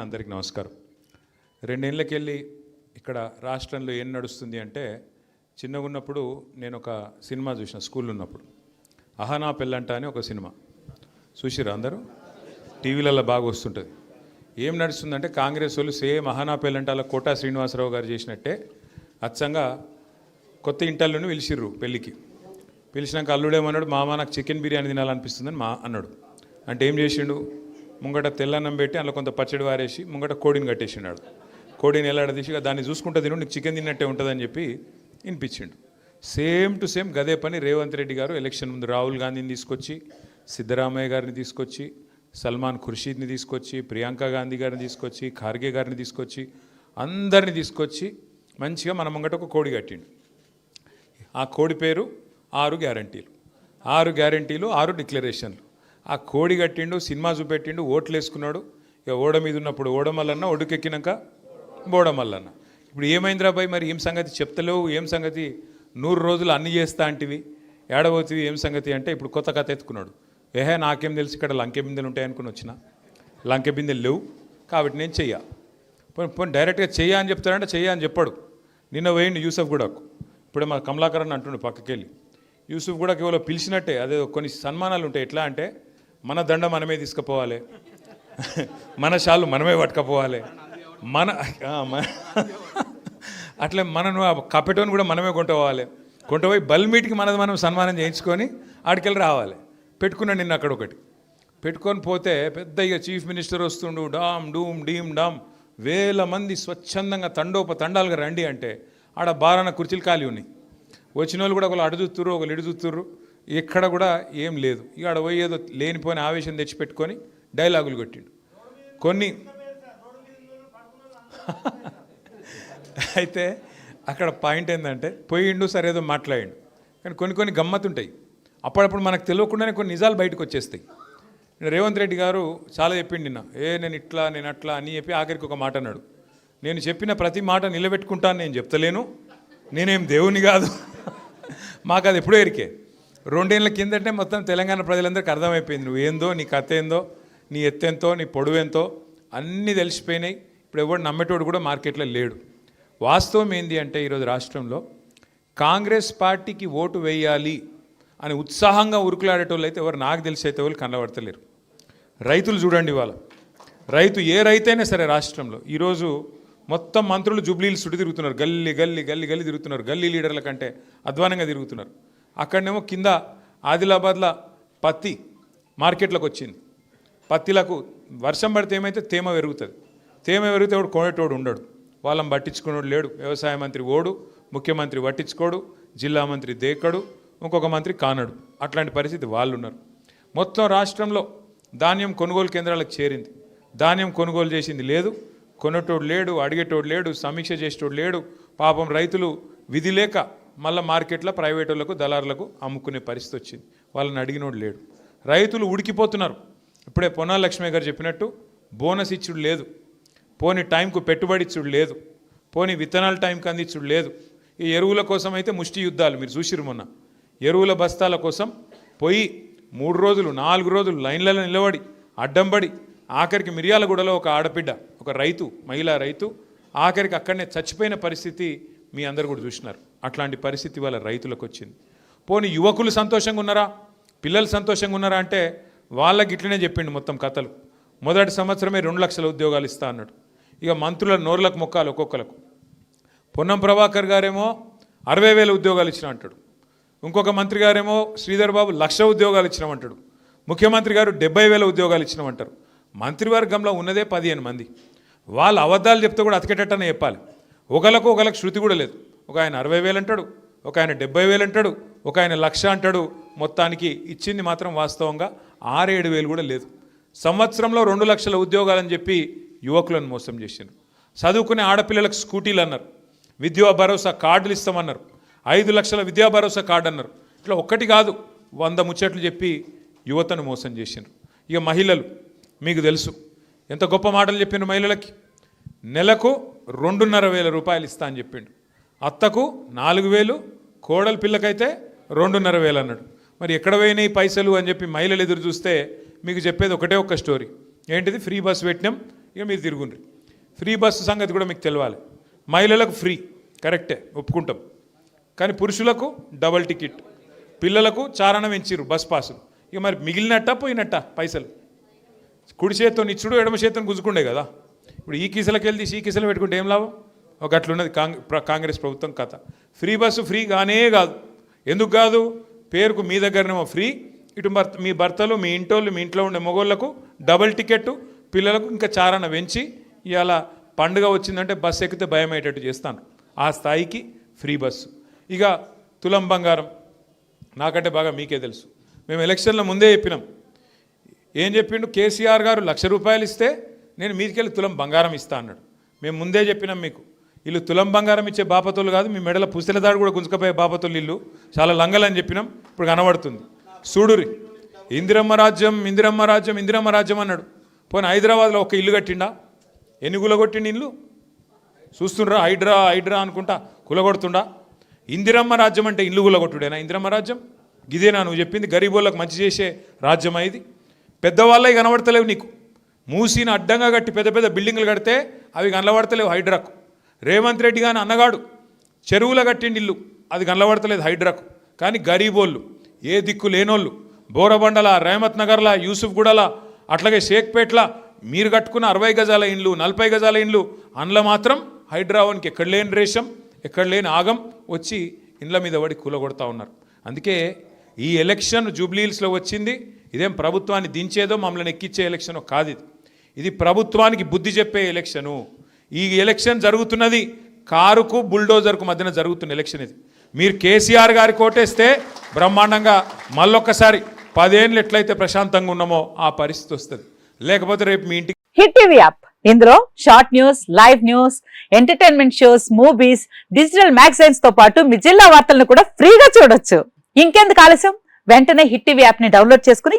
అందరికీ నమస్కారం. రెండేళ్ళకెళ్ళి ఇక్కడ రాష్ట్రంలో ఏం నడుస్తుంది అంటే చిన్నగా ఉన్నప్పుడు నేను ఒక సినిమా చూసిన స్కూల్ ఉన్నప్పుడు అహనా పెళ్ళంట అని ఒక సినిమా. చూసిరా అందరూ? టీవీలలో బాగా వస్తుంటుంది. ఏం నడుస్తుందంటే కాంగ్రెస్ వాళ్ళు సేమ్ అహనా పెళ్ళంట అలా కోటా శ్రీనివాసరావు గారు చేసినట్టే అచ్చంగా కొత్త ఇంటల్లోనే పిలిచిర్రు పెళ్ళికి. పిలిచినాక అల్లుడేమన్నాడు మామ నాకు చికెన్ బిర్యానీ తినాలనిపిస్తుందని మా అన్నాడు. అంటే ఏం చేసిండు? ముంగట తెల్లన్నం పెట్టి అందులో కొంత పచ్చడి వారేసి ముంగట కోడిని కట్టేసినాడు. కోడిని ఎలాడదీసి దాన్ని చూసుకుంటా తిను నీకు చికెన్ తిన్నట్టే ఉంటుందని చెప్పి వినిపించిండు. సేమ్ టు సేమ్ గదే పని రేవంత్ రెడ్డి గారు ఎలక్షన్ ముందు రాహుల్ గాంధీని తీసుకొచ్చి సిద్ధరామయ్య గారిని తీసుకొచ్చి సల్మాన్ ఖుర్షీద్ని తీసుకొచ్చి ప్రియాంక గాంధీ గారిని తీసుకొచ్చి ఖార్గే గారిని తీసుకొచ్చి అందరిని తీసుకొచ్చి మంచిగా మన ముంగట ఒక కోడి కట్టిండు. ఆ కోడి పేరు ఆరు గ్యారంటీలు. ఆరు గ్యారంటీలు ఆరు డిక్లరేషన్లు. ఆ కోడి కట్టిండు సినిమా చూపెట్టిండు ఓట్లు వేసుకున్నాడు ఇక ఓడ మీద ఉన్నప్పుడు ఓడమల్లన్న ఒడుకెక్కినాక బోడమల్లన్న. ఇప్పుడు ఏమైందిరా బాయ్ మరి ఏం సంగతి చెప్తలేవు? ఏం సంగతి? నూరు రోజులు అన్ని చేస్తా అంటివి. ఏడబోతుంది ఏం సంగతి అంటే ఇప్పుడు కొత్త కథ ఎత్తుకున్నాడు. ఏహే నాకేం తెలుసు ఇక్కడ లంకె బిందెలు ఉంటాయనుకుని వచ్చిన. లంకె బిందెలు లేవు. కాబట్టి నేను చెయ్య. పోనీ పోనీ డైరెక్ట్గా చెయ్య అని చెప్తాడంటే చెయ్య అని చెప్పాడు. నిన్న వేయండి యూసఫ్ కూడా ఇప్పుడే మా కమలాకరన్ అంటుండే పక్కకెళ్ళి. యూసుఫ్ కూడా కేవలం పిలిచినట్టే. అదే కొన్ని సన్మానాలు ఉంటాయి. ఎట్లా అంటే మన దండ మనమే తీసుకుపోవాలి. మన షాలు మనమే పట్టుకపోవాలి. మన అట్లే మనను కపెటోని కూడా మనమే కొంటపోవాలి. కొంటపోయి బల్మీట్కి మనది మనం సన్మానం చేయించుకొని ఆడికెళ్ళి రావాలి. పెట్టుకున్నాను నిన్న అక్కడ ఒకటి. పెట్టుకొని పోతే పెద్ద ఇక చీఫ్ మినిస్టర్ వస్తుండు డామ్ డూమ్ డీమ్ డామ్. వేల మంది స్వచ్ఛందంగా తండోప తండాలుగా రండి అంటే ఆడ బారాన కుర్చీలు ఖాళీ ఉన్నాయి. వచ్చిన వాళ్ళు కూడా ఒకళ్ళు అడు ఒకళ్ళు ఇడు ఎక్కడ కూడా ఏం లేదు. ఇక ఆడ పోయేదో లేనిపోయిన ఆవేశం తెచ్చిపెట్టుకొని డైలాగులు కొట్టిండు. కొన్ని అయితే అక్కడ పాయింట్ ఏంటంటే పోయిండు సరే ఏదో మాట్లాడిండు. కానీ కొన్ని కొన్ని గమ్మత్తుంటాయి. అప్పుడప్పుడు మనకు తెలియకుండానే కొన్ని నిజాలు బయటకు వచ్చేస్తాయి. రేవంత్ రెడ్డి గారు చాలా చెప్పిండు నిన్న ఏ నేను ఇట్లా నేను అట్లా అని చెప్పి ఆఖరికి ఒక మాట అన్నాడు. నేను చెప్పిన ప్రతి మాట నిలబెట్టుకుంటాను నేను చెప్తలేను. నేనేం దేవుని కాదు. మాకు అది ఎప్పుడో ఎరికే. రెండేళ్ళ కిందటే మొత్తం తెలంగాణ ప్రజలందరికీ అర్థమైపోయింది. నువ్వు ఏందో నీ కథ ఏందో నీ ఎత్తెంతో నీ పొడవెంతో అన్నీ తెలిసిపోయినాయి. ఇప్పుడు ఎవడు నమ్మేటోడు కూడా మార్కెట్లో లేడు. వాస్తవం ఏంది అంటే ఈరోజు రాష్ట్రంలో కాంగ్రెస్ పార్టీకి ఓటు వేయాలి అని ఉత్సాహంగా ఉరుకులాడేటోళ్ళు అయితే ఎవరు నాకు తెలిసి అయితే వాళ్ళు కనబడతలేరు. రైతులు చూడండి ఇవాళ. రైతు ఏ రైతైనా సరే రాష్ట్రంలో ఈరోజు మొత్తం మంత్రులు జుబ్లీలు సుడి తిరుగుతున్నారు. గల్లీ గల్లీ గల్లీ గల్లీ తిరుగుతున్నారు. గల్లీ లీడర్ల కంటే అధ్వానంగా తిరుగుతున్నారు. అక్కడనేమో కింద ఆదిలాబాద్లో పత్తి మార్కెట్లోకి వచ్చింది. పత్తిలకు వర్షం పడితే ఏమైతే తేమ పెరుగుతుంది. తేమ పెరిగితే వాడు కొనేటోడు ఉండడు. వాళ్ళని పట్టించుకునేవాడు లేడు. వ్యవసాయ మంత్రి ఓడు ముఖ్యమంత్రి పట్టించుకోడు జిల్లా మంత్రి దేకడు ఇంకొక మంత్రి కానడు. అట్లాంటి పరిస్థితి వాళ్ళు ఉన్నారు మొత్తం రాష్ట్రంలో ధాన్యం కొనుగోలు కేంద్రాలకు చేరింది. ధాన్యం కొనుగోలు చేసింది లేదు. కొనేటోడు లేడు అడిగేటోడు లేడు సమీక్ష చేసేటోడు లేడు. పాపం రైతులు విధి లేక మళ్ళీ మార్కెట్లో ప్రైవేట్ వాళ్ళకు దళారులకు అమ్ముకునే పరిస్థితి వచ్చింది. వాళ్ళని అడిగినోడు లేడు. రైతులు ఉడికిపోతున్నారు. ఇప్పుడే పొన్నాల లక్ష్మి గారు చెప్పినట్టు బోనస్ ఇచ్చుడు లేదు. పోని టైంకు పెట్టుబడి ఇచ్చుడు లేదు. పోని విత్తనాల టైంకి అందించుడు లేదు. ఈ ఎరువుల కోసం అయితే ముష్టి యుద్ధాలు మీరు చూసిరు మొన్న. ఎరువుల బస్తాల కోసం పోయి మూడు రోజులు నాలుగు రోజులు లైన్లలో నిలబడి అడ్డంబడి ఆఖరికి మిర్యాలగూడలో ఒక ఆడబిడ్డ ఒక రైతు మహిళా రైతు ఆఖరికి అక్కడనే చచ్చిపోయిన పరిస్థితి మీ అందరు కూడా చూసినారు. అట్లాంటి పరిస్థితి వాళ్ళ రైతులకు వచ్చింది పోనీ యువకులు సంతోషంగా ఉన్నారా? పిల్లలు సంతోషంగా ఉన్నారా అంటే వాళ్ళకి ఇట్లనే చెప్పిండు మొత్తం కథలు. మొదటి సంవత్సరమే రెండు లక్షల ఉద్యోగాలు ఇస్తా అన్నాడు. ఇక మంత్రుల నోర్లకు మొక్కాలి ఒక్కొక్కలకు. పొన్నం ప్రభాకర్ గారేమో అరవై వేల ఉద్యోగాలు ఇచ్చిన అంటాడు. ఇంకొక మంత్రి గారేమో శ్రీధర్ బాబు లక్ష ఉద్యోగాలు ఇచ్చినామంటాడు ముఖ్యమంత్రి గారు డెబ్బై వేల ఉద్యోగాలు ఇచ్చినామంటారు మంత్రివర్గంలో ఉన్నదే పదిహేను మంది. వాళ్ళు అబద్ధాలు చెప్తే కూడా అతికేటట్టనే చెప్పాలి. ఒకలకు ఒకలకు శృతి కూడా లేదు. ఒక ఆయన అరవై వేలు అంటాడు ఒక ఆయన డెబ్బై వేలు అంటాడు ఒక ఆయన లక్ష అంటాడు మొత్తానికి ఇచ్చింది మాత్రం వాస్తవంగా ఆరేడు వేలు కూడా లేదు. సంవత్సరంలో రెండు లక్షల ఉద్యోగాలని చెప్పి యువకులను మోసం చేసిండ్రు. చదువుకునే ఆడపిల్లలకు స్కూటీలు అన్నారు. విద్యా భరోసా కార్డులు ఇస్తామన్నారు. ఐదు లక్షల విద్యా భరోసా కార్డు అన్నారు. ఇట్లా ఒక్కటి కాదు వంద ముచ్చట్లు చెప్పి యువతను మోసం చేసిండ్రు. ఇక మహిళలు మీకు తెలుసు ఎంత గొప్ప మాటలు చెప్పిన మహిళలకి? నెలకు రెండున్నర వేల రూపాయలు ఇస్తా అని చెప్పిండు. అత్తకు నాలుగు వేలు కోడలి పిల్లకైతే రెండున్నర వేలు అన్నాడు. మరి ఎక్కడ పోయినాయి పైసలు అని చెప్పి మహిళలు ఎదురు చూస్తే మీకు చెప్పేది ఒకటే ఒక్క స్టోరీ. ఏంటిది? ఫ్రీ బస్ పెట్టినాం ఇక మీరు తిరుగుండ్రి. ఫ్రీ బస్సు సంగతి కూడా మీకు తెలియాలి మహిళలకు ఫ్రీ కరెక్టే ఒప్పుకుంటాం. కానీ పురుషులకు డబల్ టికెట్. పిల్లలకు చారణం ఇచ్చిర్రు బస్ పాసులు. ఇక మరి మిగిలినట్ట పోయినట్ట పైసలు? కుడి చేత్తో నిచ్చుడు ఎడమ చేత్తో గుంజుకుండే కదా. ఇప్పుడు ఈ కిసలకి వెళ్ళి ఈ కిసలు పెట్టుకుంటే ఏం లాభం? ఒక అట్లున్నది కాంగ్ కాంగ్రెస్ ప్రభుత్వం కథ. ఫ్రీ బస్సు ఫ్రీ కానే కాదు. ఎందుకు కాదు? పేరుకు మీ దగ్గరనేమో ఫ్రీ ఇటు భర్త మీ భర్తలు మీ ఇంటోళ్ళు మీ ఇంట్లో ఉండే మగోళ్ళకు డబుల్ టికెట్ పిల్లలకు ఇంకా చారణ పెంచి ఇవాళ పండుగ వచ్చిందంటే బస్సు ఎక్కితే భయం అయ్యేటట్టు చేస్తాను. ఆ స్థాయికి ఫ్రీ బస్సు. ఇక తులం బంగారం నాకంటే బాగా మీకే తెలుసు. మేము ఎలక్షన్ల ముందే చెప్పినాం. ఏం చెప్పిండు? కేసీఆర్ గారు లక్ష రూపాయలు ఇస్తే నేను మీదికెళ్ళి తులం బంగారం ఇస్తా అన్నాడు. మేము ముందే చెప్పినాం మీకు. వీళ్ళు తులం బంగారం ఇచ్చే బాపతులు కాదు మీ మెడల పుస్తల దాడు కూడా గుంజుకపోయే బాపతులు ఇల్లు చాలా లంగలని చెప్పినాం ఇప్పుడు కనబడుతుంది. చూడురి ఇందిరమ్మ రాజ్యం ఇందిరమ్మ రాజ్యం ఇందిరమ్మ రాజ్యం అన్నాడు. పోనీ హైదరాబాద్లో ఒక ఇల్లు కట్టిండా? ఎన్ని గులగొట్టిండు ఇల్లు? చూస్తుండ్రా హైడ్రా హైడ్రా అనుకుంటా కులగొడుతుండా? ఇందిరమ్మ రాజ్యం అంటే ఇల్లు కులగొట్టుడేనా ఇందిరమ్మ రాజ్యం? గిదేనా నువ్వు చెప్పింది? గరీబోళ్ళకు మంచి చేసే రాజ్యం ఇది? పెద్దవాళ్ళవి కనబడతలేవు నీకు. మూసిన అడ్డంగా కట్టి పెద్ద పెద్ద బిల్డింగ్లు కడితే అవి కనబడతలేవు హైడ్రాకు. రేవంత్ రెడ్డి కానీ అన్నగాడు చెరువుల కట్టిండి ఇల్లు అది కనబడతలేదు హైడ్రాకు. కానీ గరీబోళ్ళు ఏ దిక్కు లేనోళ్ళు బోరబండల రేమత్ నగర్ల యూసుఫ్గూడల అట్లాగే షేక్పేట్ల మీరు కట్టుకున్న అరవై గజాల ఇండ్లు నలభై గజాల ఇండ్లు అందులో మాత్రం హైడ్రావన్కి ఎక్కడ లేని రేషం ఎక్కడ లేని ఆగం వచ్చి ఇండ్ల మీద పడి కూలగొడతా ఉన్నారు. అందుకే ఈ ఎలక్షన్ జూబ్లీహిల్స్లో వచ్చింది ఇదేం ప్రభుత్వాన్ని దించేదో మమ్మల్ని ఎక్కించే ఎలక్షన్ కాదు ఇది. ఇది ప్రభుత్వానికి బుద్ధి చెప్పే ఎలక్షను. ఈ ఎలక్షన్ జరుగుతున్నది కారుకు బుల్డోజర్కు మధ్యన జరుగుతున్న ఎలక్షన్ ఇది. మీరు కేసీఆర్ గారి కోటేస్తే బ్రహ్మాండంగా మళ్ళొక్కసారి పదేళ్ళు ఎట్లయితే ప్రశాంతంగా ఉన్నామో ఆ పరిస్థితి వస్తుంది. లేకపోతే రేపు మీ ఇంటికి హిట్ టీవీ యాప్. ఇందులో short news live news entertainment shows movies digital మ్యాగజైన్స్తో పాటు మీ జిల్లా వార్తలను కూడా ఫ్రీగా చూడొచ్చు. ఇంకెందుకు ఆలస్యం? వెంటనే హిట్ టీవీ యాప్ని డౌన్లోడ్ చేసుకుని